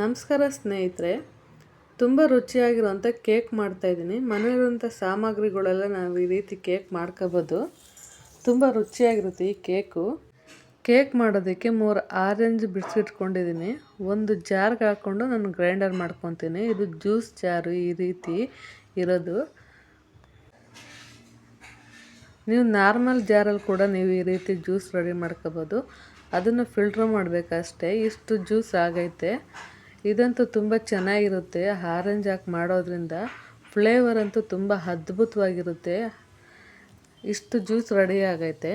ನಮಸ್ಕಾರ ಸ್ನೇಹಿತರೆ, ತುಂಬ ರುಚಿಯಾಗಿರುವಂಥ ಕೇಕ್ ಮಾಡ್ತಾಯಿದ್ದೀನಿ ಮನೆಯಲ್ಲಿರುವಂಥ ಸಾಮಗ್ರಿಗಳೆಲ್ಲ ನಾವು ಈ ರೀತಿ ಕೇಕ್ ಮಾಡ್ಕೋಬೋದು. ತುಂಬ ರುಚಿಯಾಗಿರುತ್ತೆ ಈ ಕೇಕು. ಕೇಕ್ ಮಾಡೋದಕ್ಕೆ ಮೂರು ಆರೆಂಜ್ ಬಿಡಿಸಿಟ್ಕೊಂಡಿದ್ದೀನಿ ಒಂದು ಜಾರ್ಗೆ ಹಾಕ್ಕೊಂಡು ನಾನು ಗ್ರೈಂಡರ್ ಮಾಡ್ಕೊತೀನಿ. ಇದು ಜ್ಯೂಸ್ ಜಾರು ಈ ರೀತಿ ಇರೋದು. ನೀವು ನಾರ್ಮಲ್ ಜಾರಲ್ಲಿ ಕೂಡ ನೀವು ಈ ರೀತಿ ಜ್ಯೂಸ್ ರೆಡಿ ಮಾಡ್ಕೋಬೋದು. ಅದನ್ನು ಫಿಲ್ಟ್ರ್ ಮಾಡಬೇಕಷ್ಟೇ. ಇಷ್ಟು ಜ್ಯೂಸ್ ಆಗೈತೆ. ಇದಂತೂ ತುಂಬ ಚೆನ್ನಾಗಿರುತ್ತೆ. ಆರೆಂಜ್ ಹಾಕಿ ಮಾಡೋದ್ರಿಂದ ಫ್ಲೇವರ್ ಅಂತೂ ತುಂಬ ಅದ್ಭುತವಾಗಿರುತ್ತೆ. ಇಷ್ಟು ಜ್ಯೂಸ್ ರೆಡಿ ಆಗೈತೆ.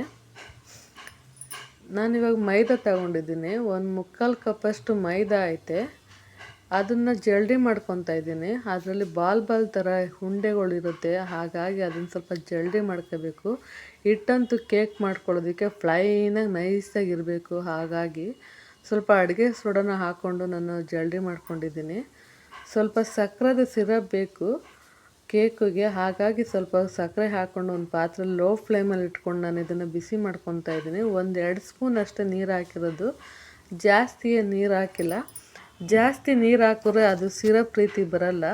ನಾನಿವಾಗ ಮೈದಾ ತಗೊಂಡಿದ್ದೀನಿ. ಒಂದು ಮುಕ್ಕಾಲು ಕಪ್ಪಷ್ಟು ಮೈದಾ ಐತೆ. ಅದನ್ನು ಜಲ್ಡಿ ಮಾಡ್ಕೊತಾ ಇದ್ದೀನಿ. ಅದರಲ್ಲಿ ಬಾಲ್ ಬಾಲ್ ಥರ ಉಂಡೆಗಳಿರುತ್ತೆ ಹಾಗಾಗಿ ಅದನ್ನು ಸ್ವಲ್ಪ ಜಲ್ಡಿ ಮಾಡ್ಕೋಬೇಕು. ಹಿಟ್ಟಂತೂ ಕೇಕ್ ಮಾಡ್ಕೊಳ್ಳೋದಕ್ಕೆ ಫ್ಲೈನಾಗಿ ನೈಸಾಗಿರಬೇಕು ಹಾಗಾಗಿ ಸ್ವಲ್ಪ ಅಡುಗೆ ಸೋಡನ ಹಾಕ್ಕೊಂಡು ನಾನು ಜಲ್ಡಿ ಮಾಡ್ಕೊಂಡಿದ್ದೀನಿ. ಸ್ವಲ್ಪ ಸಕ್ಕರೆದು ಸಿರಪ್ ಬೇಕು. ಕೇಕಿಗೆ ಹಾಗಾಗಿ ಸ್ವಲ್ಪ ಸಕ್ಕರೆ ಹಾಕ್ಕೊಂಡು ಒಂದು ಪಾತ್ರೆ ಲೋ ಫ್ಲೇಮಲ್ಲಿ ಇಟ್ಕೊಂಡು ನಾನು ಇದನ್ನು ಬಿಸಿ ಮಾಡ್ಕೊತಾ ಇದ್ದೀನಿ. ಒಂದು ಎರಡು ಸ್ಪೂನ್ ಅಷ್ಟೇ ನೀರು ಹಾಕಿರೋದು. ಜಾಸ್ತಿ ನೀರು ಹಾಕಿಲ್ಲ. ಜಾಸ್ತಿ ನೀರು ಹಾಕಿದ್ರೆ ಅದು ಸಿರಪ್ ರೀತಿ ಬರಲ್ಲ.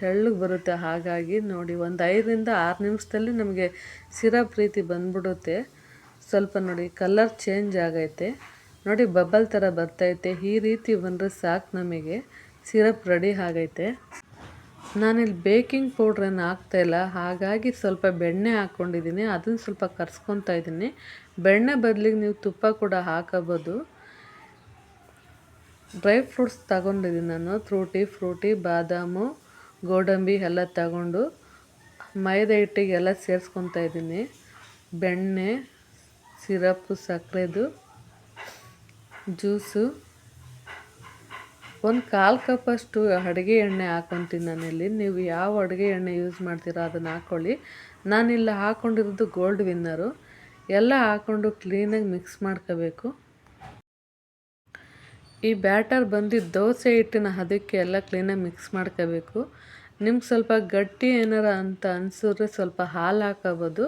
ತೆಳ್ಳಗೆ ಬರುತ್ತೆ. ಹಾಗಾಗಿ ನೋಡಿ ಒಂದು ಐದರಿಂದ ಆರು ನಿಮಿಷದಲ್ಲಿ ನಮಗೆ ಸಿರಪ್ ರೀತಿ ಬಂದ್ಬಿಡುತ್ತೆ. ಸ್ವಲ್ಪ ನೋಡಿ ಕಲರ್ ಚೇಂಜ್ ಆಗೈತೆ. ನೋಡಿ ಬಬಲ್ ಥರ ಬರ್ತೈತೆ. ಈ ರೀತಿ ಬಂದರೆ ಸಾಕು ನಮಗೆ. ಸಿರಪ್ ರೆಡಿ ಆಗೈತೆ. ನಾನಿಲ್ಲಿ ಬೇಕಿಂಗ್ ಪೌಡ್ರನ್ನು ಹಾಕ್ತಾಯಿಲ್ಲ ಹಾಗಾಗಿ ಸ್ವಲ್ಪ ಬೆಣ್ಣೆ ಹಾಕ್ಕೊಂಡಿದ್ದೀನಿ. ಅದನ್ನು ಸ್ವಲ್ಪ ಕರ್ಸ್ಕೊತಾ ಇದ್ದೀನಿ. ಬೆಣ್ಣೆ ಬದಲಿಗೆ ನೀವು ತುಪ್ಪ ಕೂಡ ಹಾಕೋಬೋದು. ಡ್ರೈ ಫ್ರೂಟ್ಸ್ ತಗೊಂಡಿದ್ದೀನಿ ನಾನು. ತ್ರೂಟಿ ಫ್ರೂಟಿ ಬಾದಾಮು, ಗೋಡಂಬಿ ಎಲ್ಲ ತಗೊಂಡು ಮೈದಾ ಹಿಟ್ಟಿಗೆಲ್ಲ ಸೇರಿಸ್ಕೊತಾ ಇದ್ದೀನಿ. ಬೆಣ್ಣೆ ಸಿರಪ್ಪು ಸಕ್ಕರೆದು. ಜ್ಯೂಸು. ಒಂದು ಕಾಲು ಕಪ್ಪಷ್ಟು ಅಡುಗೆ ಎಣ್ಣೆ ಹಾಕ್ಕೊತೀನಿ ನಾನಿಲ್ಲಿ. ನೀವು ಯಾವ ಅಡುಗೆ ಎಣ್ಣೆ ಯೂಸ್ ಮಾಡ್ತೀರೋ ಅದನ್ನು ಹಾಕ್ಕೊಳ್ಳಿ ನಾನಿಲ್ಲ ಹಾಕ್ಕೊಂಡಿರೋದು ಗೋಲ್ಡ್ ವಿನ್ನರು ಎಲ್ಲ ಹಾಕ್ಕೊಂಡು ಕ್ಲೀನಾಗಿ ಮಿಕ್ಸ್ ಮಾಡ್ಕೋಬೇಕು. ಈ ಬ್ಯಾಟರ್ ಬಂದು ದೋಸೆ ಹಿಟ್ಟಿನ ಅದಕ್ಕೆ ಎಲ್ಲ ಕ್ಲೀನಾಗಿ ಮಿಕ್ಸ್ ಮಾಡ್ಕೋಬೇಕು. ನಿಮ್ಗೆ ಸ್ವಲ್ಪ ಗಟ್ಟಿ ಏನಾರ ಅಂತ ಅನಿಸಿದ್ರೆ ಸ್ವಲ್ಪ ಹಾಲು ಹಾಕೋಬೋದು.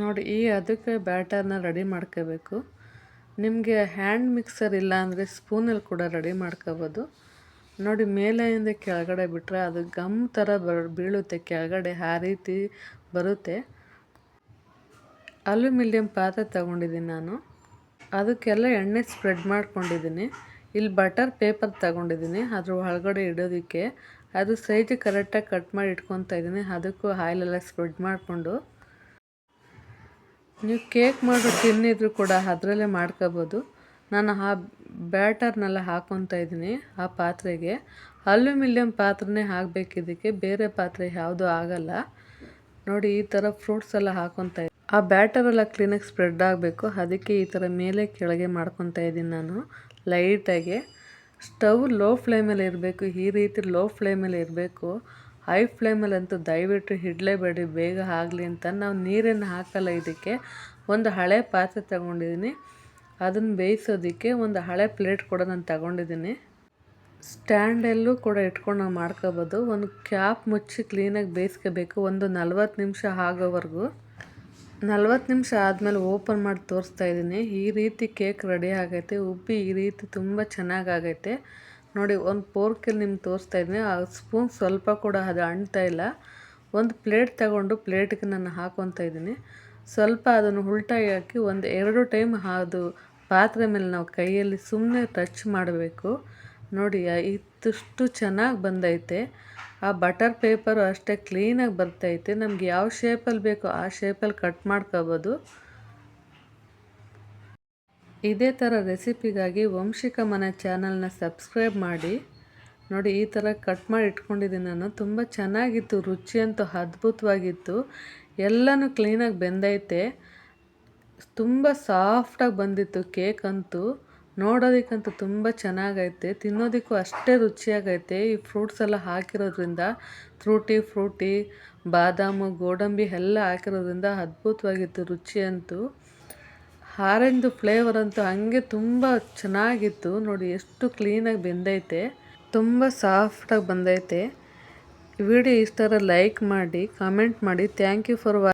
ನೋಡಿ, ಈ ಅದಕ್ಕೆ ಬ್ಯಾಟರ್ನ ರೆಡಿ ಮಾಡ್ಕೋಬೇಕು. ನಿಮಗೆ ಹ್ಯಾಂಡ್ ಮಿಕ್ಸರ್ ಇಲ್ಲ ಅಂದರೆ ಸ್ಪೂನಲ್ಲಿ ಕೂಡ ರೆಡಿ ಮಾಡ್ಕೋಬೋದು. ನೋಡಿ, ಮೇಲೆಯಿಂದ ಕೆಳಗಡೆ ಬಿಟ್ಟರೆ ಅದು ಗಮ್ ಥರ ಬರ್, ಬೀಳುತ್ತೆ. ಕೆಳಗಡೆ ಆ ರೀತಿ ಬರುತ್ತೆ. ಅಲ್ಯೂಮಿಲಿಯಂ ಪಾತ್ರೆ ತಗೊಂಡಿದ್ದೀನಿ ನಾನು. ಅದಕ್ಕೆಲ್ಲ ಎಣ್ಣೆ ಸ್ಪ್ರೆಡ್ ಮಾಡ್ಕೊಂಡಿದ್ದೀನಿ. ಇಲ್ಲಿ ಬಟರ್ ಪೇಪರ್ ತಗೊಂಡಿದ್ದೀನಿ. ಅದ್ರ ಒಳಗಡೆ ಇಡೋದಕ್ಕೆ. ಅದು ಸೈಜ್ ಕರೆಕ್ಟಾಗಿ ಕಟ್ ಮಾಡಿ ಇಟ್ಕೊತಾ ಇದ್ದೀನಿ. ಅದಕ್ಕೂ ಆಯಿಲೆಲ್ಲ ಸ್ಪ್ರೆಡ್ ಮಾಡಿಕೊಂಡು. ನೀವು ಕೇಕ್ ಮಾಡೋ ತಿನ್ನಿದ್ರು ಕೂಡ ಅದರಲ್ಲೇ ಮಾಡ್ಕೋಬೋದು. ನಾನು ಆ ಬ್ಯಾಟರ್ನೆಲ್ಲ ಹಾಕ್ಕೊತಾ ಇದ್ದೀನಿ ಆ ಪಾತ್ರೆಗೆ. ಅಲ್ಯೂಮಿಲಿಯಂ ಪಾತ್ರೆನೇ ಹಾಕಬೇಕಿದ್ದಕ್ಕೆ ಬೇರೆ ಪಾತ್ರೆ ಯಾವುದೂ ಆಗಲ್ಲ. ನೋಡಿ, ಈ ಥರ ಫ್ರೂಟ್ಸ್ ಎಲ್ಲ ಹಾಕ್ಕೊತಾ ಆ ಬ್ಯಾಟರೆಲ್ಲ ಕ್ಲೀನಾಗಿ ಸ್ಪ್ರೆಡ್ ಆಗಬೇಕು. ಅದಕ್ಕೆ ಈ ಥರ ಮೇಲೆ ಕೆಳಗೆ ಮಾಡ್ಕೊತಾ ಇದ್ದೀನಿ ನಾನು ಲೈಟಾಗಿ. ಸ್ಟವ್ ಲೋ ಫ್ಲೇಮಲ್ಲಿ ಇರಬೇಕು. ಈ ರೀತಿ ಲೋ ಫ್ಲೇಮಲ್ಲಿ ಇರಬೇಕು. ಹೈ ಫ್ಲೇಮಲ್ಲಂತೂ ದಯವಿಟ್ಟು ಹಿಡಲೇಬೇಡಿ ಬೇಗ ಆಗಲಿ ಅಂತ. ನಾವು ನೀರನ್ನು ಹಾಕಲ್ಲ ಇದಕ್ಕೆ. ಒಂದು ಹಳೆ ಪಾತ್ರೆ ತಗೊಂಡಿದ್ದೀನಿ ಅದನ್ನು ಬೇಯಿಸೋದಕ್ಕೆ ಒಂದು ಹಳೆ ಪ್ಲೇಟ್ ಕೂಡ ನಾನು ತಗೊಂಡಿದ್ದೀನಿ ಸ್ಟ್ಯಾಂಡಲ್ಲೂ ಕೂಡ ಇಟ್ಕೊಂಡು ನಾವು ಮಾಡ್ಕೋಬೋದು. ಒಂದು ಕ್ಯಾಪ್ ಮುಚ್ಚಿ ಕ್ಲೀನಾಗಿ ಬೇಯಿಸ್ಕೋಬೇಕು. ಒಂದು ನಲ್ವತ್ತು ನಿಮಿಷ ಆಗೋವರೆಗೂ. ನಲ್ವತ್ತು ನಿಮಿಷ ಆದಮೇಲೆ ಓಪನ್ ಮಾಡಿ ತೋರಿಸ್ತಾ ಇದ್ದೀನಿ ಈ ರೀತಿ ಕೇಕ್ ರೆಡಿ ಆಗೈತೆ. ಉಬ್ಬಿ ಈ ರೀತಿ ತುಂಬ ಚೆನ್ನಾಗಾಗೈತೆ ನೋಡಿ, ಒಂದು ಪೋರ್ಕಲ್ಲಿ ನಿಮ್ಗೆ ತೋರಿಸ್ತಾ ಇದ್ದೀನಿ ಆ ಸ್ಪೂನ್ ಸ್ವಲ್ಪ ಕೂಡ ಅದು ಅಂಟ್ತಾ ಇಲ್ಲ. ಒಂದು ಪ್ಲೇಟ್ ತಗೊಂಡು ಪ್ಲೇಟ್ಗೆ ನಾನು ಹಾಕೊತಾ ಇದ್ದೀನಿ. ಸ್ವಲ್ಪ ಅದನ್ನು ಉಲ್ಟಾಗಿ ಹಾಕಿ ಒಂದು ಎರಡು ಟೈಮ್ ಅದು ಪಾತ್ರೆ ಮೇಲೆ ನಾವು ಕೈಯಲ್ಲಿ ಸುಮ್ಮನೆ ಟಚ್ ಮಾಡಬೇಕು. ನೋಡಿ ಇತ್ತಷ್ಟು ಚೆನ್ನಾಗಿ ಬಂದೈತೆ. ಆ ಬಟರ್ ಪೇಪರು ಅಷ್ಟೇ ಕ್ಲೀನಾಗಿ ಬರ್ತೈತೆ. ನಮ್ಗೆ ಯಾವ ಶೇಪಲ್ಲಿ ಬೇಕೋ ಆ ಶೇಪಲ್ಲಿ ಕಟ್ ಮಾಡ್ಕೋಬೋದು. ಇದೇ ಥರ ರೆಸಿಪಿಗಾಗಿ ವಂಶಿಕ ಮನೆ ಚಾನಲ್ನ ಸಬ್ಸ್ಕ್ರೈಬ್ ಮಾಡಿ. ನೋಡಿ, ಈ ಥರ ಕಟ್ ಮಾಡಿ ಇಟ್ಕೊಂಡಿದ್ದೀನಿ ನಾನು. ತುಂಬ ಚೆನ್ನಾಗಿತ್ತು ರುಚಿ ಅಂತೂ ಅದ್ಭುತವಾಗಿತ್ತು. ಎಲ್ಲನೂ ಕ್ಲೀನಾಗಿ ಬೆಂದೈತೆ. ತುಂಬ ಸಾಫ್ಟಾಗಿ ಬಂದಿತ್ತು ಕೇಕ್ ಅಂತೂ. ನೋಡೋದಕ್ಕಂತೂ ತುಂಬ ಚೆನ್ನಾಗೈತೆ. ತಿನ್ನೋದಕ್ಕೂ ಅಷ್ಟೇ ರುಚಿಯಾಗೈತೆ. ಈ ಫ್ರೂಟ್ಸ್ ಎಲ್ಲ ಹಾಕಿರೋದ್ರಿಂದ ಫ್ರೂಟಿ ಫ್ರೂಟಿ ಬಾದಾಮು, ಗೋಡಂಬಿ ಎಲ್ಲ ಹಾಕಿರೋದ್ರಿಂದ ಅದ್ಭುತವಾಗಿತ್ತು ರುಚಿ ಆರೆಂಜ್ ಫ್ಲೇವರ್ ಅಂತೂ ಹಂಗೆ ತುಂಬ ಚೆನ್ನಾಗಿತ್ತು. ನೋಡಿ, ಎಷ್ಟು ಕ್ಲೀನಾಗಿ ಬೆಂದೈತೆ. ತುಂಬ ಸಾಫ್ಟಾಗಿ ಬಂದೈತೆ. ವಿಡಿಯೋ ಇಷ್ಟರ ಲೈಕ್ ಮಾಡಿ ಕಾಮೆಂಟ್ ಮಾಡಿ. ಥ್ಯಾಂಕ್ ಯು ಫಾರ್ ವಾ